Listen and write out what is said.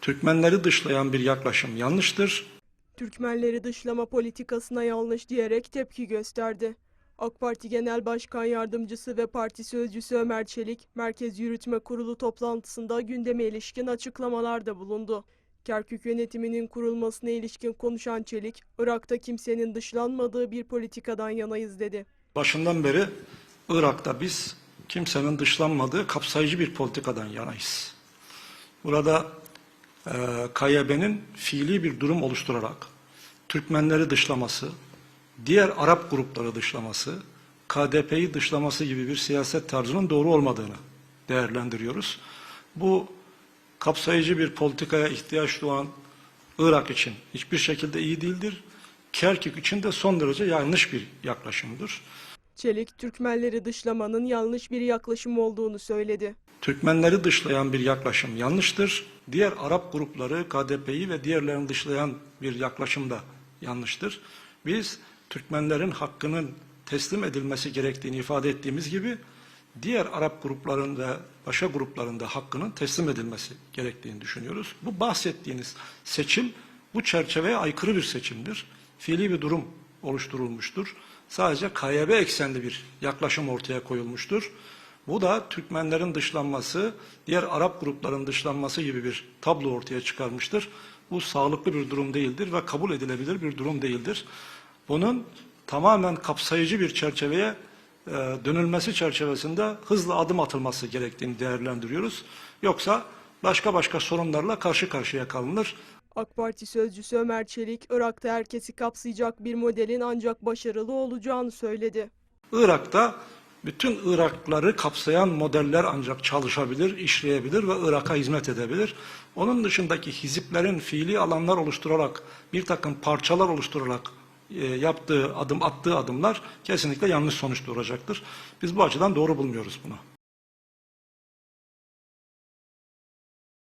Türkmenleri dışlayan bir yaklaşım yanlıştır. Türkmenleri dışlama politikasına yanlış diyerek tepki gösterdi. AK Parti Genel Başkan Yardımcısı ve Parti Sözcüsü Ömer Çelik, Merkez Yürütme Kurulu toplantısında gündeme ilişkin açıklamalarda bulundu. Kerkük yönetiminin kurulmasına ilişkin konuşan Çelik, Irak'ta kimsenin dışlanmadığı bir politikadan yanayız dedi. Başından beri Irak'ta biz kimsenin dışlanmadığı kapsayıcı bir politikadan yanayız. Burada e, KYB'nin fiili bir durum oluşturarak Türkmenleri dışlaması, diğer Arap grupları dışlaması, KDP'yi dışlaması gibi bir siyaset tarzının doğru olmadığını değerlendiriyoruz. Bu kapsayıcı bir politikaya ihtiyaç duyan Irak için hiçbir şekilde iyi değildir. Kerkük için de son derece yanlış bir yaklaşımdır. Çelik, Türkmenleri dışlamanın yanlış bir yaklaşım olduğunu söyledi. Türkmenleri dışlayan bir yaklaşım yanlıştır. Diğer Arap grupları KDP'yi ve diğerlerini dışlayan bir yaklaşım da yanlıştır. Biz Türkmenlerin hakkının teslim edilmesi gerektiğini ifade ettiğimiz gibi diğer Arap grupların ve başka grupların da hakkının teslim edilmesi gerektiğini düşünüyoruz. Bu bahsettiğiniz seçim bu çerçeveye aykırı bir seçimdir. Fiili bir durum oluşturulmuştur. Sadece KYB eksenli bir yaklaşım ortaya koyulmuştur. Bu da Türkmenlerin dışlanması, diğer Arap grupların dışlanması gibi bir tablo ortaya çıkarmıştır. Bu sağlıklı bir durum değildir ve kabul edilebilir bir durum değildir. Bunun tamamen kapsayıcı bir çerçeveye e, dönülmesi çerçevesinde hızlı adım atılması gerektiğini değerlendiriyoruz. Yoksa başka başka sorunlarla karşı karşıya kalınır. AK Parti sözcüsü Ömer Çelik, Irak'ta herkesi kapsayacak bir modelin ancak başarılı olacağını söyledi. Irak'ta bütün Irakları kapsayan modeller ancak çalışabilir, işleyebilir ve Irak'a hizmet edebilir. Onun dışındaki hiziplerin fiili alanlar oluşturarak, bir takım parçalar oluşturarak e, yaptığı adım, attığı adımlar kesinlikle yanlış sonuç doğuracaktır. Biz bu açıdan doğru bulmuyoruz bunu.